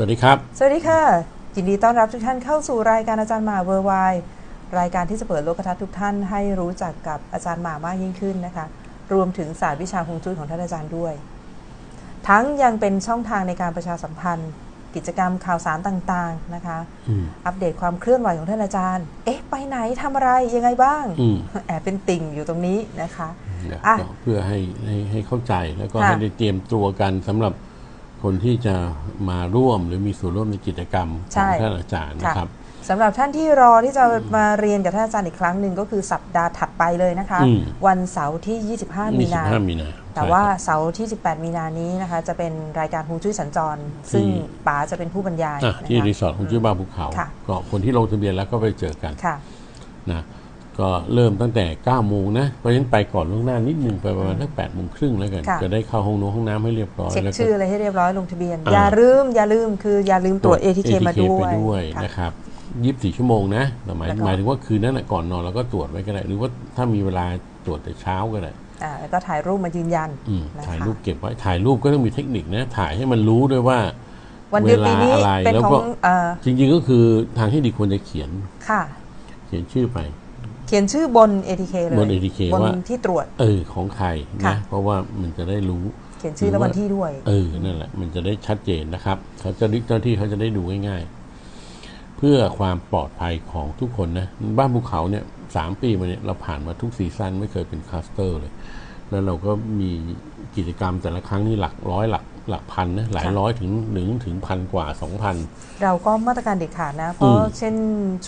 วัสดีครับ สวัสดีค่ะ ยินดีต้อนรับทุกท่านเข้าสู่รายการอาจารย์หมาเวอร์ไวรายการที่จะเปิดโลกทัศน์ทุกท่านให้รู้จักกับอาจารย์หมามากยิ่งขึ้นนะคะ รวมถึงศาสตร์วิชาฮวงจุ้ยของท่านอาจารย์ด้วย ทั้งยังเป็นช่องทางในการประชาสัมพันธ์ กิจกรรมข่าวสารต่างๆนะคะอืมอัปเดตความเคลื่อนไหวของท่านอาจารย์ เอ๊ะ ไปไหนทำอะไรยังไงบ้างอืมแอบเป็นติ่งอยู่ตรงนี้นะคะนะอะก็เพื่อให้ให้ให้เข้าใจแล้วก็ค่ะให้ได้เตรียมตัวกันสำหรับ คนที่จะมาร่วมหรือมีส่วนร่วมในกิจกรรมของท่านอาจารย์นะครับสำหรับท่านที่รอที่จะมาเรียนกับท่านอาจารย์อีกครั้งหนึ่งก็คือสัปดาห์ถัดไปเลยนะคะอืมวันเสาร์ที่25มีนา25 มีนาแต่ว่าเสาร์ที่ 18 มีนานี้นะคะ จะเป็นรายการฮวงจุ้ยสัญจร ซึ่งป๋าจะเป็นผู้บรรยายอะนะที่คะรีสอร์ทของชื่อบ้านภูเขาค่ะก็คนที่ลงทะเบียนแล้วก็ไปเจอกันค่ะนะ ก็เริ่มตั้งแต่9โมงนะ เพราะฉะนั้นไปก่อนล่วงหน้านิดนึงไปประมาณสัก8โมงครึ่งแล้วกันค่ะจะได้เข้าห้องน้ำห้องน้ำให้เรียบร้อยเช็คแล้วก็ชื่ออะไรให้เรียบร้อยลงทะเบียนอ่าอย่าลืมอย่าลืมคืออย่าลืมตรวจ ATK มาด้วยไปด้วยค่ะนะครับยี่สิบสี่ชั่วโมงนะแต่หมายแล้วก็หมายถึงว่าคืนนั้นนะก่อนนอนเราก็ตรวจไว้ก็ได้ หรือว่าถ้ามีเวลาตรวจแต่เช้าก็ได้อ่าแล้วก็ถ่ายรูปมายืนยันอืมนะคะถ่ายรูปเก็บไว้ถ่ายรูปก็ต้องมีเทคนิคนะ ถ่ายให้มันรู้ด้วยว่าวันเดือนปีนี้เวลาอะไรเป็นแล้วขอก็งเอ่อจริงๆก็คือทางที่ดีควรจะเขียนค่ะ เขียนชื่อไป เขียนชื่อบน ATK เลยบน ATK บนว่าที่ตรวจ เออของใครค่ะนะเพราะว่ามันจะได้รู้ เขียนชื่อและวันที่ด้วย เออนั่นแหละ มันจะได้ชัดเจนนะครับ เขาจะเจ้าหน้าที่เขาจะได้ดูง่ายๆ เพื่อความปลอดภัยของทุกคนนะ บ้านภูเขาเนี่ยสามปีมาเนี่ยเราผ่านมาทุกซีซั่นไม่เคยเป็นคลัสเตอร์เลย แล้วเราก็มีกิจกรรมแต่ละครั้งนี่หลักร้อยหลักหลักพันนะหลายค่ะร้อยถึงหนึ่งถึงพันกว่าสองพันเราก็มาตรการเด็ดขาดนะ เพราะอืมเช่น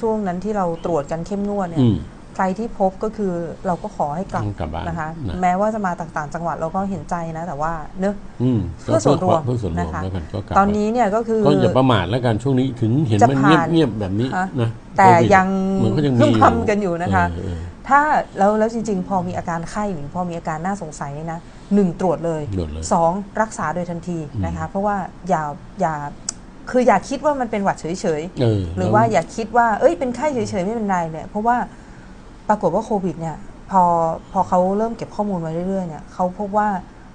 ช่วงนั้นที่เราตรวจกันเข้มงวดเนี่ยอืมใค รที่พบก็คือเราก็ขอให้กลับต้องกลับบ้านนะคะ นะ แม้ว่าจะมาต่างๆจังหวัดเราก็เห็นใจนะ แต่ว่าเนอะ อืมเพื่อส่วนรวมเพื่อส่วนรวมนะคะ แล้วกันก็กลับตอนนี้เนี่ยก็คือ ก็อย่าประมาทแล้วกันช่วงนี้ถึงเห็นจะมันผ่านเงียบๆแบบนี้ฮะ นะแต่โควิดยังมันก็ยังมีพึ่งอยู่พำกันอยู่นะคะเออเออถ้าแล้วแล้วจริง ๆ พอมีอาการไข้หรือพอมีอาการน่าสงสัยเนี่ยนะหนึ่งตรวจเลยตรวจเลย สองรักษาโดยทันทีนะคะ เพราะว่าอย่าอย่าคืออย่าคิดว่ามันเป็นหวัดเฉยๆเออหรือว่าอย่าคิดว่าเอ้ยเป็นไข้เฉยๆไม่เป็นไรเนี่ยเพราะว่า ปรากฏว่าโควิดเนี่ยพอพอเขาเริ่มเก็บข้อมูลมาเรื่อยๆเนี่ยเขาพบว่า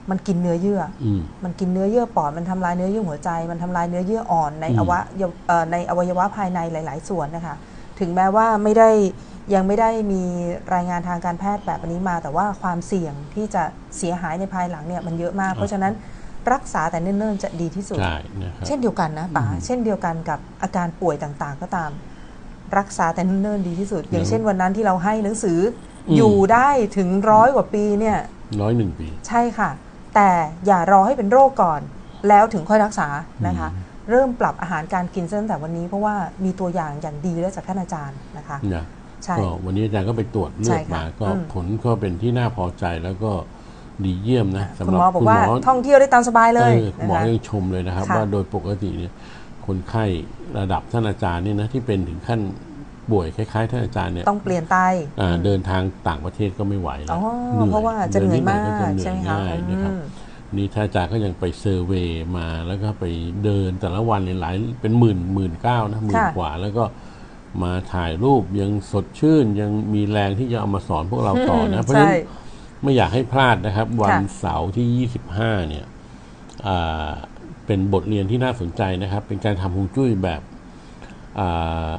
มันกินเนื้อเยื่ออืมมันกินเนื้อเยื่อปอด มันทำลายเนื้อเยื่อหัวใจ มันทำลายเนื้อเยื่ออ่อนในอืมอวัยเอ่อในอวัยวะภายในหลาย ๆ ส่วนนะคะ ถึงแม้ว่าไม่ได้ยังไม่ได้มีรายงานทางการแพทย์แบบนี้มา แต่ว่าความเสี่ยงที่จะเสียหายในภายหลังเนี่ยมันเยอะมาก เพราะฉะนั้นรักษาแต่เนิ่นๆจะดีที่สุดใช่นะครับเช่นเดียวกันนะป๋า เช่นเดียวกันกับอาการป่วยต่างๆ ก็ตาม รักษาแต่เนิ่นๆดีที่สุด อย่างเช่นวันนั้นที่เราให้หนังสืออมอยู่ได้ถึงร้อยกว่าปีเนี่ยร้อยหนึ่งปี ใช่ค่ะ แต่อย่ารอให้เป็นโรคก่อน แล้วถึงค่อยรักษานะคะ เริ่มปรับอาหารการกินตั้งแต่วันนี้เพราะว่ามีตัวอย่างอย่างดีแล้วจากท่านอาจารย์นะคะนะใช่ก็วันนี้อาจารย์ก็ไปตรวจเลืใช่อดค่ะมาก็อืมผลก็เป็นที่น่าพอใจแล้วก็ดีเยี่ยมนะสำคุหณรับหมอบอกว่าคุณหมอท่องเที่ยวได้ตามสบายเลยออคุณหมอนะคะยังชมเลยนะครับค่ะว่าโดยปกติเนี่ย คนไข้ระดับท่านอาจารย์เนี่ยนะที่เป็นถึงขั้นป่วยคล้ายๆท่านอาจารย์เนี่ยต้องเปลี่ยนไตอ่าเดินทางต่างประเทศก็ไม่ไหวแล้อ๋วอหนื่อยเพราะว่าจะเหนื่อยมากดินนิดหน่อยก็จะเหนื่ใช่อยไหมคะง่ายนะครับอืมนี่ท่านอาจารย์ก็ยังไปเซอร์เวย์มาแล้วก็ไปเดินแต่ละวันเนี่ยหลายเป็นหมื่นหมื่นเก้านะหมื่นค่ะกว่าแล้วก็มาถ่ายรูปยังสดชื่นยังมีแรงที่จะเอามาสอนพวกเราต่อนะ เพราะฉะนั้นใช่ไม่อยากให้พลาดนะครับ วันค่ะเสาร์ที่ 25 เนี่ยอ่า เป็นบทเรียนที่น่าสนใจนะครับ เป็นการทำฮวงจุ้ยแบบอ่า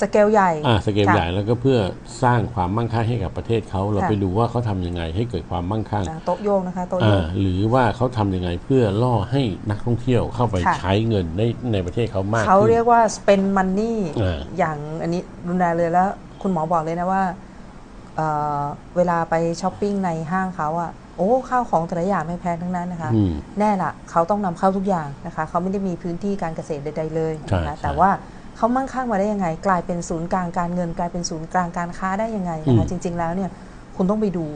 สเกลใหญ่อ่าสเกลค่ะใหญ่แล้วก็เพื่อสร้างความมั่งคั่งให้กับประเทศเขาเราค่ะไปดูว่าเขาทำยังไงให้เกิดความมั่งคั่งนะโต๊ะโยงนะคะโต๊ะโยอ่างหรือว่าเขาทำยังไงเพื่อล่อให้นักท่องเที่ยวเข้าไปค่ะใช้เงินในในประเทศเขามากเขาขึ้นเรียกว่า spend money อ่าอย่างอันนี้รุนแรงเลยแล้ว คุณหมอบอกเลยนะว่าเอ่อเวลาไปช้อปปิ้งในห้างเขาอะ โอ้ข้าวของแต่ละอย่างไม่แพงทั้งนั้นนะคะอืมแน่ละเขาต้องนำเข้าทุกอย่างนะคะเขาไม่ได้มีพื้นที่การเกษตรใด ๆ เลยใช่นะคะใช่แต่ว่าเขามั่งคั่งมาได้ยังไง กลายเป็นศูนย์กลางการเงิน กลายเป็นศูนย์กลางการค้าได้ยังไงนะคะอืมจริง ๆ แล้วเนี่ยคุณต้องไปดู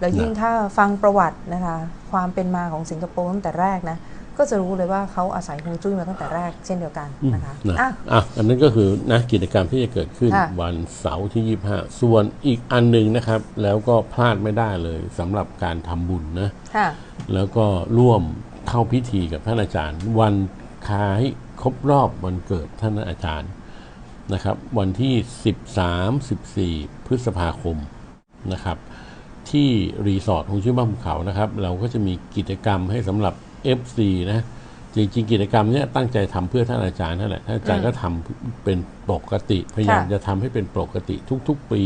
แล้วยิ่งนะถ้าฟังประวัตินะคะความเป็นมาของสิงคโปร์ตั้งแต่แรกนะ ก็จะรู้เลยว่าเขาอาศัยฮวงจุ้ยมาตั้งแต่แรกเช่นเดียวกันอืมนะคะนะอะอะอันนั้นก็คือนะกิจกรรมที่จะเกิดขึ้นค่ะวันเสาร์ที่ 25 ส่วนอีกอันหนึ่งนะครับ แล้วก็พลาดไม่ได้เลยสำหรับการทำบุญนะ ค่ะ แล้วก็ร่วมเข้าพิธีกับท่านอาจารย์ วันคล้ายครบรอบวันเกิดท่านอาจารย์นะครับ วันที่ 13 14 พฤษภาคมนะครับ ที่รีสอร์ทของชื่อบ้านภูเขานะครับ เราก็จะมีกิจกรรมให้สำหรับ FC นะจริงๆกิจกรรมเนี้ยตั้งใจทำเพื่อท่านอาจารย์นั่นแหละท่านอาจารย์ก็ทำเป็นปกติพยายามค่ะจะทำให้เป็นปกติทุกๆปี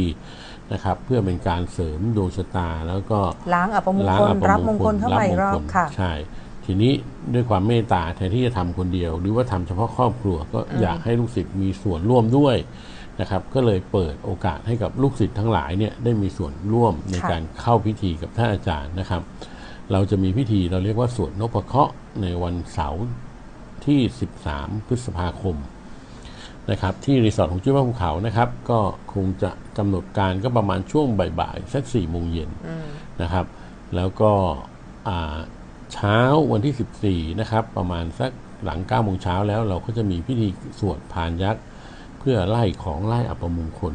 นะครับ เพื่อเป็นการเสริมดวงชะตาแล้วก็ล้างอัปมงล้างคลอัปรับมงคลเข้ามาอีกรอบมงคลค่ะใช่ ทีนี้ด้วยความเมตตาแทนที่จะทำคนเดียว หรือว่าทำเฉพาะครอบครัวก็อยากให้ลูกศิษย์มีส่วนร่วมด้วยนะครับ ก็เลยเปิดโอกาสให้กับลูกศิษย์ทั้งหลายเนี่ยได้มีส่วนร่วมในค่ะการเข้าพิธีกับท่านอาจารย์นะครับ เราจะมีพิธีเราเรียกว่าสวดนพเคราะห์ในวันเสาร์ที่ 13 พฤษภาคมนะครับที่รีสอร์ทของจุ้ยบ้านภูเขานะครับ ก็คงจะกำหนดการก็ประมาณช่วงบ่ายๆสัก4โมงเย็นนะครับ แล้วก็อ่าเช้าวันที่ 14 นะครับ ประมาณสักหลัง9โมงเช้าแล้วเราก็จะมีพิธีสวดพานยักษ์ เพื่อไล่ของไล่อัปมงคล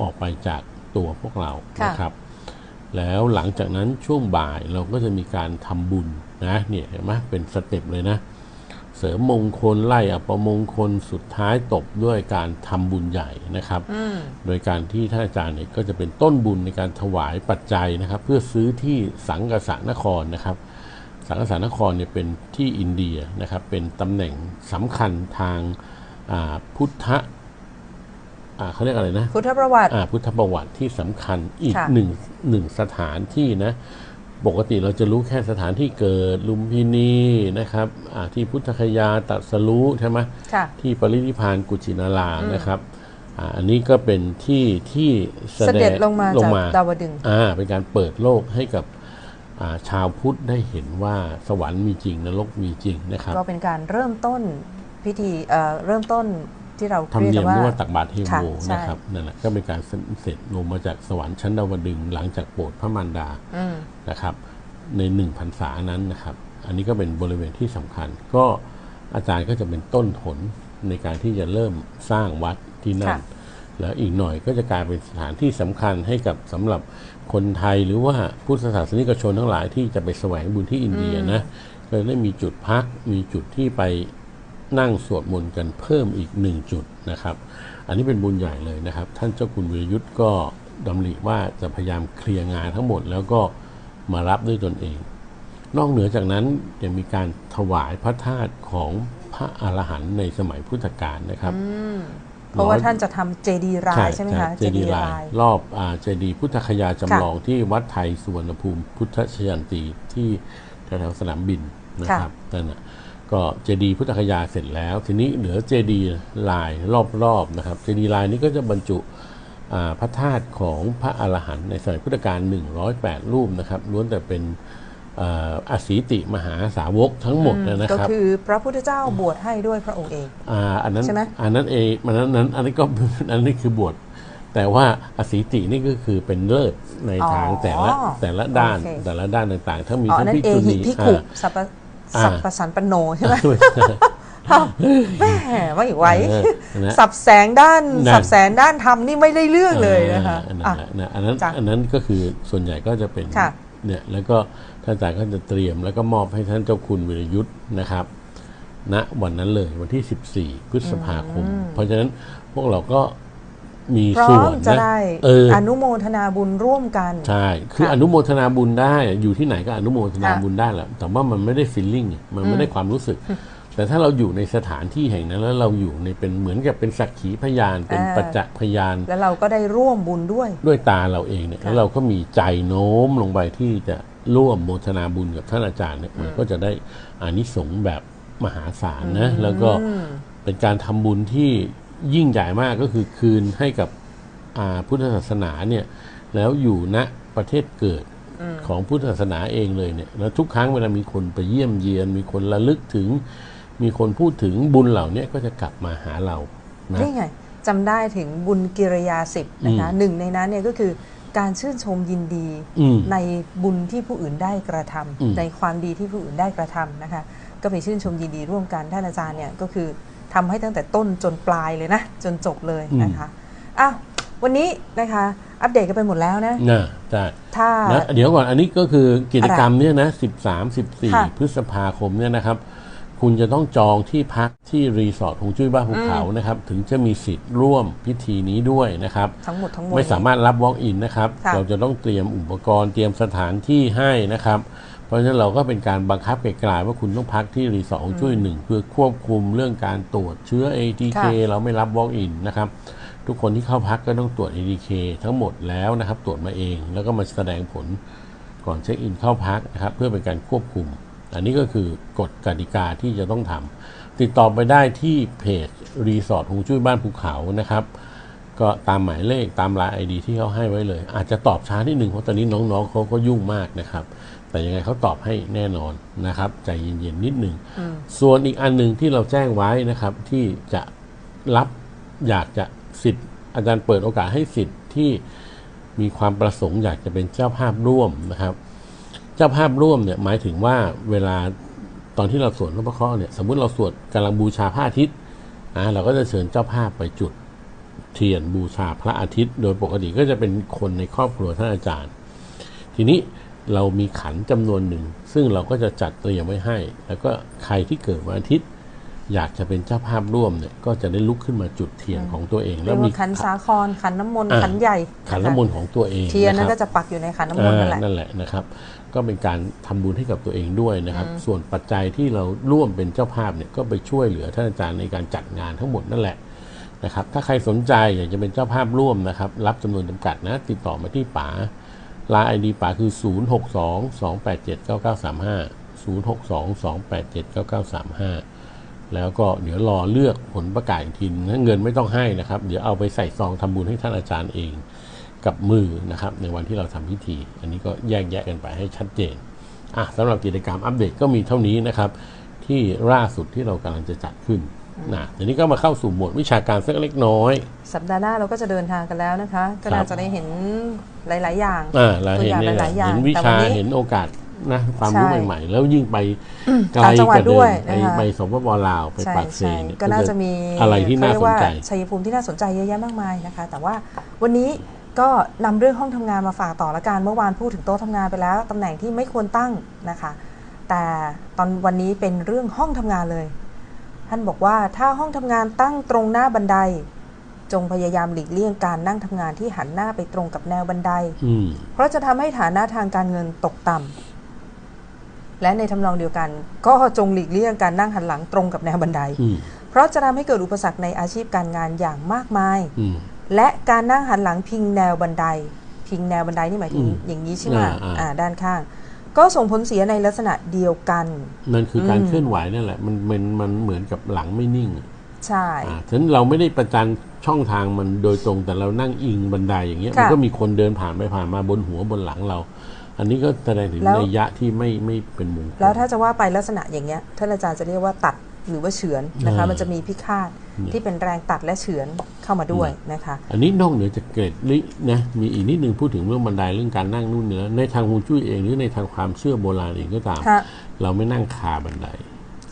ออกไปจากตัวพวกเราค่ะนะครับ แล้วหลังจากนั้นช่วงบ่ายเราก็จะมีการทำบุญนะเนี่ยเห็นไหมเป็นสเต็ปเลยนะ เสริมมงคลไล่อัปมงคลสุดท้ายตบด้วยการทำบุญใหญ่นะครับอืมโดยการที่ท่านอาจารย์เนี่ยก็จะเป็นต้นบุญในการถวายปัจจัยนะครับ เพื่อซื้อที่สังกษานครนะครับ สังกษานครเนี่ยเป็นที่อินเดียนะครับเป็นตำแหน่งสำคัญทางอ่าพุทธะอ่า เขาเรียกอะไรนะ พุทธประวัติอ่าพุทธประวัติที่สำคัญอีกค่ะหนึ่งหนึ่งสถานที่นะ ปกติเราจะรู้แค่สถานที่เกิดลุมพินีนะครับอ่าที่พุทธคยาตรัสรู้ใช่ไหมค่ะที่ปรินิพพานกุชินารานะครับอาอันนี้ก็เป็นที่ที่แสเสดด็จงลงมาลจากงมาดาวดึงส์อ่าเป็นการเปิดโลกให้กับอ่าชาวพุทธได้เห็นว่าสวรรค์มีจริงนรกมีจริงนะครับ ก็เป็นการเริ่มต้นพิธีเอ่อเริ่มต้น ที่เราธรรมเรียกเนียมกันว่าเรียกว่าตักบาตรเทค่ะโวใช่นะครับนั่นแหละก็เป็นการเสร็จลงมาจากสวรรค์ชั้นดาวดึงส์หลังจากโปรดพระมารดาอืมนะครับในหนึ่งพรรษานั้นนะครับ อันนี้ก็เป็นบริเวณที่สำคัญ ก็อาจารย์ก็จะเป็นต้นผลในการที่จะเริ่มสร้างวัดที่นั่นค่ะแล้วอีกหน่อยก็จะกลายเป็นสถานที่สำคัญให้กับสำหรับคนไทยหรือว่าพุทธศาสนิกชนทั้งหลายที่จะไปแสวงบุญที่อินเดียนะก็ได้มีจุดพักมีจุดที่ไป นั่งสวดมนต์กันเพิ่มอีกหนึ่งจุดนะครับ อันนี้เป็นบุญใหญ่เลยนะครับ ท่านเจ้าคุณวิรยุทธ์ก็ดำริว่าจะพยายามเคลียร์งานทั้งหมดแล้วก็มารับด้วยตนเอง นอกเหนือจากนั้นยังมีการถวายพระธาตุของพระอรหันต์ในสมัยพุทธกาลนะครับเพราะว่าท่านจะทำเจดีย์รายใช่ไหมคะ เจดีย์ลาย รอบอ่าเจดีย์พุทธคยาจำลองที่วัดไทยสุวรรณภูมิพุทธชยันตีที่แถวๆสนามบินนะครับนั่นนะ ก็เจดีย์พุทธคยาเสร็จแล้ว ทีนี้เหลือเจดีย์ลายรอบๆนะครับ เจดีย์ลายนี้ก็จะบรรจุอ่าพระธาตุของพระอรหันต์ในสมัยพุทธกาล108 รูปนะครับล้วนแต่เป็นอ่าอสีติมหาสาวกทั้งหมดนะก็ครับคือพระพุทธเจ้าบวชให้ด้วยพระองค์เองอ่าอันนั้นใช่ไหมอันนั้นเองมันนั้นนั้นอันนี้ก็อันนี้คือบวชแต่ว่าอสีตินี่ก็คือเป็นเลิศในทางแต่ละแต่ละด้านโอเคแต่ละด้านต่างๆถ้ามีอ๋อทั้อันงนั้นพิเอจุหินีพิอ่า ขุสัพพะอ่าสัพพสันปโนใช่ไหมแม่ไม่ไหวเออนะสับแสงด้านนั่นสับแสงด้านธรรมนี่ไม่ได้เรื่องเลยนะคะอ่าอะนั่นแหละนะอันนั้นจ้ะอันนั้นก็คือส่วนใหญ่ก็จะเป็นค่ะเนี่ยแล้วก็ท่านอาจารย์ก็จะเตรียม แล้วก็มอบให้ท่านเจ้าคุณวิรยุทธ์นะครับณวันนั้นเลยวันที่ 14 พฤษภาคม เพราะฉะนั้นพวกเราก็ มีพร้อส่วมนจะนะได้เอออนุโมทนาบุญร่วมกัน ใช่ คือค่ะอนุโมทนาบุญได้อยู่ที่ไหนก็อนุโมทนาค่ะบุญได้แหละแต่ว่ามันไม่ได้ฟีลลิ่งมันไม่ได้ความรู้สึก แต่ถ้าเราอยู่ในสถานที่แห่งนั้นแล้วเราอยู่ในเป็นเหมือนกับเป็นสักขีพยานเป็นอ่าประจักษ์พยาน แล้วเราก็ได้ร่วมบุญด้วย ด้วยตาเราเองเนี่ยค่ะแล้วเราก็มีใจโน้มลงไปที่จะร่วมโมทนาบุญกับท่านอาจารย์เนี่ยมันก็จะได้อานิสงส์แบบมหาศาลนะแล้วก็เป็นการทำบุญที่ ยิ่งใหญ่มากก็คือคืนให้กับอ่าพุทธศาสนาเนี่ยแล้วอยู่ณประเทศเกิดของพุทธศาสนาเองเลยเนี่ยแล้วทุกครั้งเวลามีคนไปเยี่ยมเยียน มีคนระลึกถึง มีคนพูดถึงบุญเหล่านี้ก็จะกลับมาหาเรานะนี่ไงจำได้ถึงบุญกิริยาสิบนะคะอืมหนึ่งในนั้นเนี่ยก็คือการชื่นชมยินดีอืมในบุญที่ผู้อื่นได้กระทำอืมในความดีที่ผู้อื่นได้กระทำนะคะ ก็ไปชื่นชมยินดีร่วมกันท่านอาจารย์เนี่ยก็คือ ทำให้ตั้งแต่ต้นจนปลายเลยนะ จนจบเลยนะคะอ้าววันนี้นะคะอัปเดตกันไปหมดแล้วนะนะใช่ถ้านะเดี๋ยวก่อนอันนี้ก็คือกิจกรรมอะไรเนี่ยนะสิบสามสิบสี่ค่ะพฤษภาคมเนี่ยนะครับ คุณจะต้องจองที่พักที่รีสอร์ทของจุ้ยบ้านภูเขานะครับ ถึงจะมีสิทธิ์ร่วมพิธีนี้ด้วยนะครับ ทั้งหมดทั้งมวลไม่สามารถรับ walk in นะครับค่ะเราจะต้องเตรียมอุปกรณ์เตรียมสถานที่ให้นะครับ ราะฉะนั้นเราก็เป็นการบังคับไกลๆว่าคุณต้องพักที่รีสอร์ทของช่วยหนึ่งเพื่อควบคุมเรื่องการตรวจเชื้อ ATK ค่ะเราไม่รับ walk in นะครับทุกคนที่เข้าพักก็ต้องตรวจ ATK ทั้งหมดแล้วนะครับ ตรวจมาเอง แล้วก็มาแสดงผลก่อนเช็คอินเข้าพักนะครับเพื่อเป็นการควบคุม อันนี้ก็คือกฎกติกาที่จะต้องทำติดต่อไปได้ที่เพจรีสอร์ทฮวงจุ้ยบ้านภูเขานะครับก็ตามหมายเลขตามไลน์ไอดีที่เขาให้ไว้เลย อาจจะตอบช้านิดหนึ่งเพราะตอนนี้น้องๆเขาก็ยุ่งมากนะครับ แต่ยังไงเขาตอบให้แน่นอนนะครับ ใจเย็นๆนิดหนึ่ง ส่วนอีกอันหนึ่งที่เราแจ้งไว้นะครับ ที่จะรับอยากจะสิทธิ์อาจารย์เปิดโอกาสให้สิทธิ์ที่มีความประสงค์อยากจะเป็นเจ้าภาพร่วมนะครับ เจ้าภาพร่วมเนี่ยหมายถึงว่าเวลาตอนที่เราสวดพระเคราะห์เนี่ยสมมุติเราสวดกำลังบูชาพระอาทิตย์นะเราก็จะเชิญเจ้าภาพไปจุดเทียนบูชาพระอาทิตย์ โดยปกติก็จะเป็นคนในครอบครัวท่านอาจารย์ ทีนี้ เรามีขันจำนวนหนึ่ง ซึ่งเราก็จะจัดเตรียมไว้ให้ แล้วก็ใครที่เกิดวันอาทิตย์ อยากจะเป็นเจ้าภาพร่วมเนี่ยก็จะได้ลุกขึ้นมาจุดเทียนของตัวเองเรีแล้ยวกมีว่าขันสาครขันน้ำมนต์อ่าขันใหญ่ ขันน้ำมนต์ของตัวเองเทียนนั้ะนครับก็จะปักอยู่ในขันน้ำมนต์นั่นแหละอ่านั่นแหละนะครับ ก็เป็นการทำบุญให้กับตัวเองด้วยนะครับ ส่วนปัจจัยที่เราร่วมเป็นเจ้าภาพเนี่ยก็ไปช่วยเหลือท่านอาจารย์ในการจัดงานทั้งหมดนั่นแหละนะครับถ้าใครสนใจอยากจะเป็นเจ้าภาพร่วมนะครับ รับจำนวนจำกัดนะ ติดต่อมาที่ป๋า ลาไอดีป๋าคือ 0 6 2 2 8 7 9 9 3 5 0 6 2 2 8 7 9 9 3 5 แล้วก็เดี๋ยวรอเลือกผลประกาศทีนเงินไม่ต้องให้นะครับ เดี๋ยวเอาไปใส่ซองทำบุญให้ท่านอาจารย์เองกับมือนะครับ ในวันที่เราทำพิธี อันนี้ก็แยกแยะกันไปให้ชัดเจนอะสำหรับกิจกรรมอัปเดตก็มีเท่านี้นะครับ ที่ล่าสุดที่เรากำลังจะจัดขึ้น นะทีนี้ก็มาเข้าสู่หมวดวิชาการสักเล็กน้อย สัปดาห์หน้าเราก็จะเดินทางกันแล้วนะคะ ก็ครัน่าบจะได้เห็นหลาย ๆ อย่างอ่าเราตัวเห็นอย่างเนี่ยหลายๆอย่างเห็นวิแต่ชาวันนี้เห็นโอกาสนะความรู้ใช่ใหม่ ๆ แล้วยิ่งไปไกลต่างจังหวัดกว่าเดิด้วยมไปนะคะไปสปปลาวไปใช่ปากเซใช่เนี่ยก็น่าจะมีอะไรที่น่าเขเรียสกนว่าใจชัยภูมิที่น่าสนใจเยอะแยะมากมายนะคะ แต่ว่าวันนี้ก็นำเรื่องห้องทำงานมาฝากต่อละกันเมื่อวานพูดถึงโต๊ะทำงานไปแล้วตำแหน่งที่ไม่ควรตั้งนะคะ แต่ตอนวันนี้เป็นเรื่องห้องทำงานเลย ท่านบอกว่าถ้าห้องทำงานตั้งตรงหน้าบันได จงพยายามหลีกเลี่ยงการนั่งทำงานที่หันหน้าไปตรงกับแนวบันไดอืมเพราะจะทำให้ฐานะทางการเงินตกต่ำและในทำนองเดียวกัน ก็จงหลีกเลี่ยงการนั่งหันหลังตรงกับแนวบันไดอืมเพราะจะทำให้เกิดอุปสรรคในอาชีพการงานอย่างมากมายอืมและการนั่งหันหลังพิงแนวบันได พิงแนวบันไดนี่หมายถึงอืมอย่างนี้ใช่ไหมอ่าอ่าอ่าด้านข้าง ก็ส่งผลเสียในลักษณะเดียวกันมันคือการอืมเคลื่อนไหวนั่นแหละมันมันมันเหมือนกับหลังไม่นิ่งใช่อ่าฉะนั้นเราไม่ได้ประจันช่องทางมันโดยตรงแต่เรานั่งอิงบันไดอย่างเงี้ยค่ะมันก็มีคนเดินผ่านไปผ่านมาบนหัวบนหลังเรา อันนี้ก็แสดงถึงแล้วนัยยะที่ไม่ไม่เป็นมงคลแล้วถ้าจะว่าไปลักษณะอย่างเงี้ยท่านอาจารย์จะเรียกว่าตัดหรือว่าเฉือนนะคะอ่ามัมันจะมีพิฆาตเนี่ย ที่เป็นแรงตัดและเฉือนเข้ามาด้วยนะคะ อันนี้นอกเหนือจากเกรดลินะมีอีกนิดนึงพูดถึงเรื่องบันไดเรื่องการนั่งนู่นนี่แล้วในทางฮวงจุ้ยเองหรือในทางความเชื่อโบราณเองก็ตามฮะเราไม่นั่งคาบันได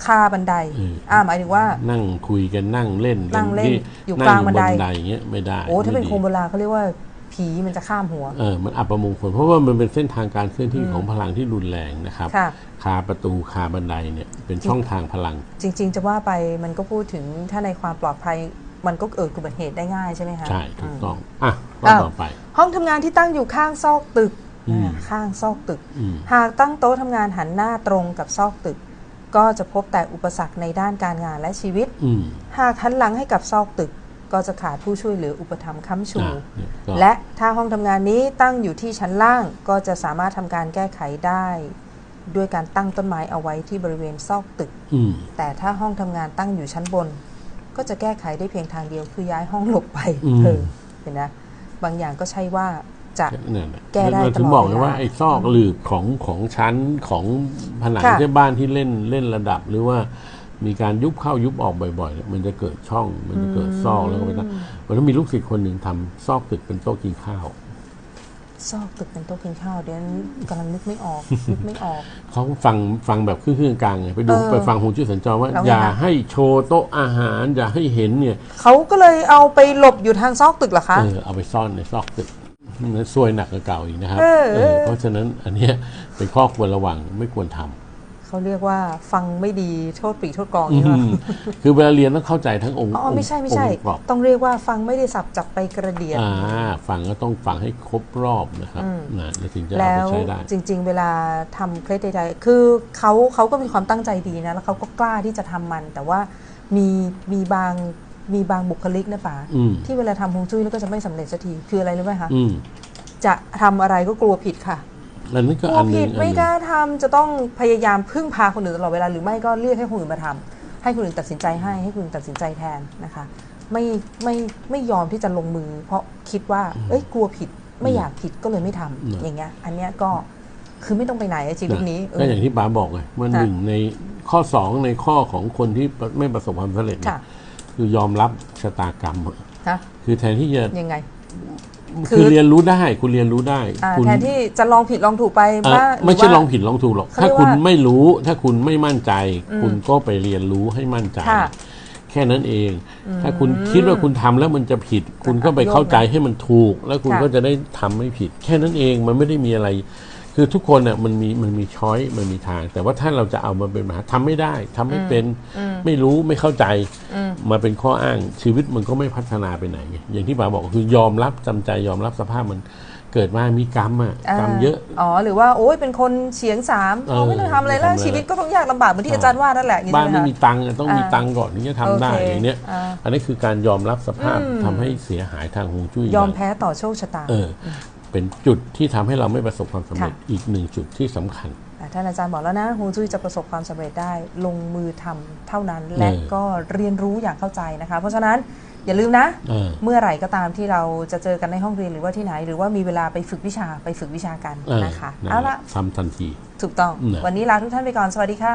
คาบันไดเอออ่อ่าหมายถึงว่า นั่งคุยกันนั่งเล่นกันั่งเล่นที่อยู่กลางบันไดงอย่างเงี้ยไม่ได้โอ้ถ้าเป็นไม่โคดีมโบราณเขาเรียกว่า ผีมันจะข้ามหัว เออ มันอัปมงคลเพราะว่ามันเป็นเส้นทางการเคลื่อนที่ของพลังที่รุนแรงนะครับ ค่ะ คาประตูคาบันไดเนี่ยเป็นช่องทางพลัง จริง ๆ จะว่าไปมันก็พูดถึงถ้าในความปลอดภัยมันก็เกิดอุบัติเหตุได้ง่ายใช่ไหมคะ ใช่ถูกมต้อง อะข้ออ้าวต่อไป ห้องทำงานที่ตั้งอยู่ข้างซอกตึกอืม อ่าข้างซอกตึก อืม หากตั้งโต๊ะทำงานหันหน้าตรงกับซอกตึก ก็จะพบแต่อุปสรรคในด้านการงานและชีวิต อืม หากหันหลังให้กับซอกตึก ก็จะขาดผู้ช่วยเหลืออุปถัมภ์ค้ำชูอะเนี่ยก็และถ้าห้องทำงานนี้ตั้งอยู่ที่ชั้นล่างก็จะสามารถทำการแก้ไขได้ ด้วยการตั้งต้นไม้เอาไว้ที่บริเวณซอกตึกอืมแต่ถ้าห้องทำงานตั้งอยู่ชั้นบน ก็จะแก้ไขได้เพียงทางเดียวคือย้ายห้องหลบไปอืมเออเห็นนะบางอย่างก็ใช่ว่าจะนั่นแหละแก้ได้เราถึงตลอดบอกเลยเวลาว่าไอ้ซอกหลืบของของชั้นของผนังค่ะที่บ้านที่เล่นเล่นระดับหรือว่า มีการยุบเข้ายุบออกบ่อยๆเนี่ยมันจะเกิดช่อง มันจะเกิดซอกแล้วก็ไปตั้งวันนั้นมีลูกศิษย์คนหนึ่งทำซอกตึกเป็นโต๊ะกินข้าว ซอกตึกเป็นโต๊ะกินข้าวเดี๋ยวนั้นกำลังนึกไม่ออกนึกไม่ออกเขาฟังฟังแบบครึ่งๆกลางไงไปดูเออไปฟังฮวงจุ้ยสัญจรว่าแล้วไงอย่าคะให้โชว์โต๊ะอาหาร อย่าให้เห็นเนี่ยเขาก็เลยเอาไปหลบอยู่ทางซอกตึกเหรอคะเออเอาไปซ่อนในซอกตึกนั่นซวยหนักกว่าเก่าอีกนะครับเออเออเพราะฉะนั้นอันเนี้ยเป็นข้อควรระวังไม่ควรทำ เขาเรียกว่าฟังไม่ดีโทษปรีโทษกองอย่างนี้อืว่ามคือเวลาเรียนต้องเข้าใจทั้งองค์อ๋อไม่ใช่ไม่ใช่องค์ประกอบต้องเรียกว่าฟังไม่ได้สับจับไปกระเดียดอ่าฟังก็ต้องฟังให้ครบรอบนะครับอืมนะแล้วถึงจะเอาแล้ไปวใช้ได้จริง ๆ เวลาทำเคล็ดใดๆคือเขาเขาก็มีความตั้งใจดีนะแล้วเขาก็กล้าที่จะทำมัน แต่ว่ามีมีบางมีบางบุคลิกนะป๋าอืมที่เวลาทำฮวงจุ้ยแล้วก็จะไม่สำเร็จสักทีคืออะไรรู้ไหมคะอืมจะทำอะไรก็กลัวผิดค่ะ แล้วนั่นกก็ลัวอันหนึผิงดอันหไม่นึ่ง กล้าทำจะต้องพยายามพึ่งพาคนอื่นตลอดเวลาหรือไม่ก็เรียกให้คนอื่นมาทำให้คนอื่นตัดสินใจให้ให้คนอื่นตัดสินใจแทนนะคะ ไม่ไม่ไม่ยอมที่จะลงมือ เพราะคิดว่า เอ้ยกลัวผิดไม่อยากผิดก็เลยไม่ทำอืมอย่างเงี้ย อันเนี้ยก็คือไม่ต้องไปไหนอะชีวิตนี้เอก็อ อย่างที่ป๋าบอกไงมันค่ะ หนึ่งในข้อสองในข้อของคนที่ไม่ประสบความสำเร็จเนี่ยค่ะคือยอมรับชะตากรรมอะนะคือแทนที่จะยังไง คืคืออเรียนรู้ได้คุณเรียนรู้ได้อ่าคุณแทนที่จะลองผิดลองถูกไปเอ่อว่าไม่ใช่หรืว่า ลองผิดลองถูกหรอก เขาถ้าเรียกคุณว่าไม่รู้ ถ้าคุณไม่มั่นใจ อืมคุณก็ไปเรียนรู้ให้มั่นใจ ค่ะ แค่นั้นเอง ถ้าคุณคิดว่าคุณทำแล้วมันจะผิด คุณก็ไปเข้าใจให้มันถูก แล้วคุณค่ะ ก็จะได้ทำไม่ผิด แค่นั้นเองมันไม่ได้มีอะไร คือทุกคนอะมันมีมันมีช้อยมันมีทาง แต่ว่าถ้าเราจะเอามาเป็นปัญหาทำไม่ได้ทำไม่เป็นไม่รู้ไม่เข้าใจอืมมาเป็นข้ออ้างชีวิตมันก็ไม่พัฒนาไปไหนไงอย่างที่ป๋าบอกคือยอมรับจำใจยอมรับสภาพมันเกิดมามีกรรมอะกรรมเยอะ อ๋อ หรือว่าโอ้ยเป็นคนเฉียงสามเออเขาไม่ต้องทำอะไรแล้วไม่ทำอะไรชีวิตก็ต้องยากลำบากเหมือนที่อาจารย์ว่านั่นแหละอย่างบ้านนี้ไม่ใช่ไหมมีคะตังค์อะต้องมีอ่าตังค์ก่อนถึงจะทำได้โอเคอย่างเนี้ยอ่าอันนี้คือการยอมรับสภาพอืมทำให้เสียหายทางฮวงจุ้ยยอมไปแพ้ต่อโชคชะตาเออ เป็นจุดที่ทำให้เราไม่ประสบความสำเร็จค่ะอีกหนึ่งจุดที่สำคัญอะท่านอาจารย์บอกแล้วนะฮวงจุ้ยจะประสบความสำเร็จได้ลงมือทำเท่านั้น และเออก็เรียนรู้อย่างเข้าใจนะคะ เพราะฉะนั้นอย่าลืมนะเออเมื่อไหร่ก็ตามที่เราจะเจอกันในห้องเรียนหรือว่าที่ไหน หรือว่ามีเวลาไปฝึกวิชาไปฝึกวิชากันเออนะคะนั่นเอาแหละทำทันที ถูกต้องนะวันนี้ลาทุกท่านไปก่อน สวัสดีค่ะ